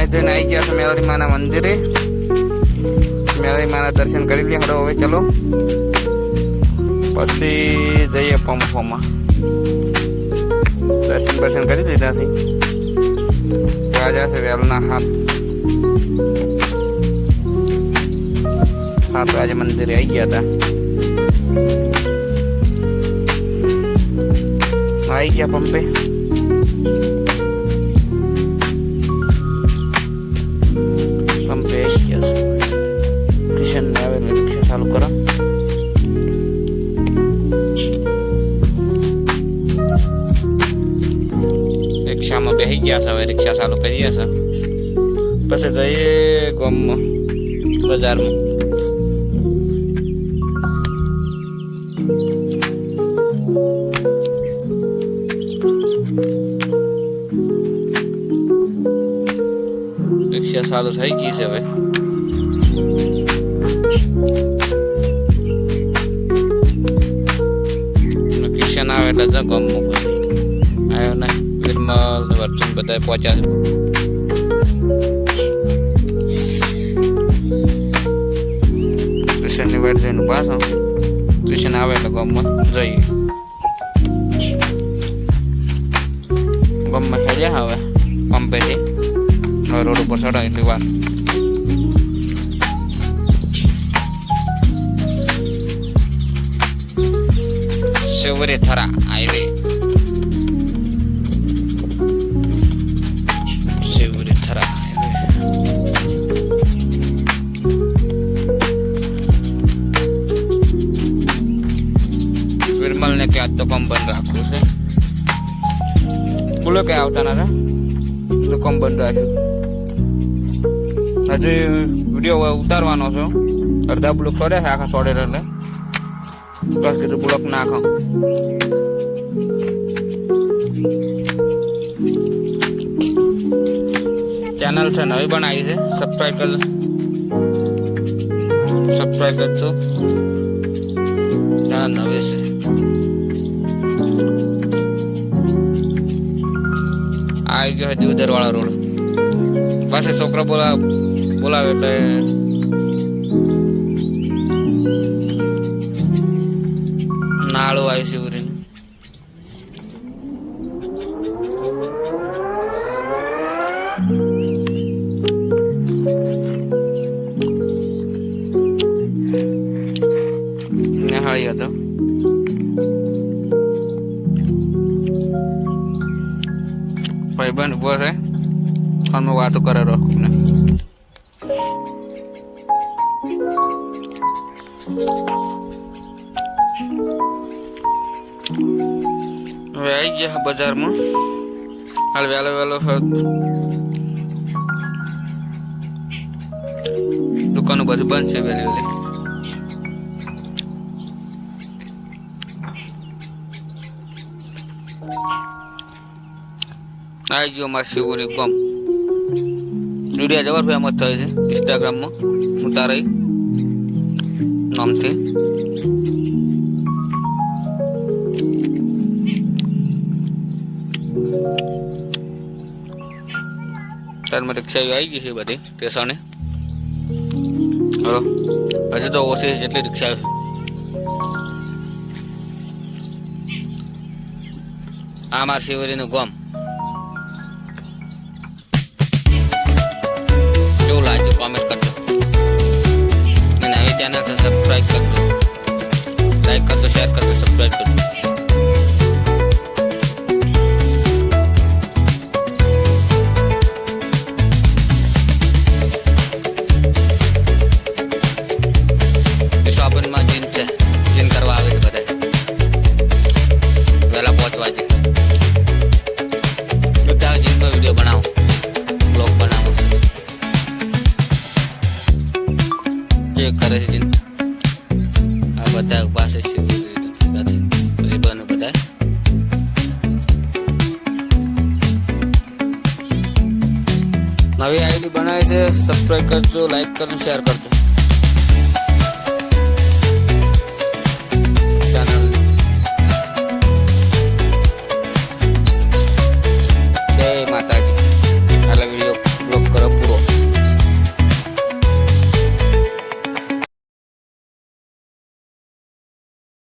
નાઈ ધોઈને આવી ગયા છે મેલડી માના મંદિરે મેલડી માના દર્શન કરી લઈએ હડો હવે ચલો પછી જઈએ પંપોમાં દર્શન દર્શન કરી લીધા છે રાજા છે વેલના હાથ સાત વાગે મંદિરે આવી ગયા હતા આવી ગયા પંપે પંપે રિક્ષામાં બેસી ગયા છે હવે રિક્ષા ચાલુ કરીએ છે. પછી જઈએ ગામમાં, બજારમાં. રિક્ષા ચાલુ થઈ ગઈ છે હવે. કિશન આવે એટલે ગામમાં. આવ્યો ને વિરમલ ને વર્ચન બધા પહોંચ્યા છે કિશનની વાટ જઈને પાછો કિશન આવે એટલે ગામમાં જઈએ ગામમાં હેડ્યા હવે પંપેથી હવે રોડ ઉપર ચડો એટલી વાર શિવરી થરા હાઈવે શિવરી થરા ને કે આજ તો કામ બંધ રાખવું છે. બોલો કે આવતા ના તો કામ બંધ રાખ્યું. હજી વીડિયો ઉતારવાનો છો. અડધા બ્લોક છોડે છે, આખા સોડે એટલે. બસ કીધું બ્લોક નાખો. ચેનલ છે, નવી બનાવી છે. સબસ્ક્રાઈબ કરજો. સબસ્ક્રાઈબ કરજો. ચેનલ નવી છે. આવી ગયો છે દીવદર રોડ. પાસે છોકરા બોલા, બોલાવે એટલે ભાઈબંધ ઊભો છે. અમે વાતો કરે રહો. હવે આવી ગયા બજારમાં. હાલ વહેલો વહેલો દુકાનો બધું બંધ છે વહેલી વહેલી. આવી ગયો મારા શિવરી કોમ. વીડિયો જબર ફેમસ થાય છે ઇન્સ્ટાગ્રામમાં ઉતારાઈ નામથી. તારમાં રિક્ષા આવી ગઈ છે બધી સ્ટેશને હલો. હજુ તો ઓછી જેટલી રિક્ષા આ મારા શિવરીનું ગામ સબસ્ક્રાઈબ કરજો. લાઈક કરજો શેર કરજો સબસ્ક્રાઈબ કરજો. આવી આઈડી બનાવી છે સબસ્ક્રાઈબ કરજો લાઈક કરજો શેર કરજો. ચેનલ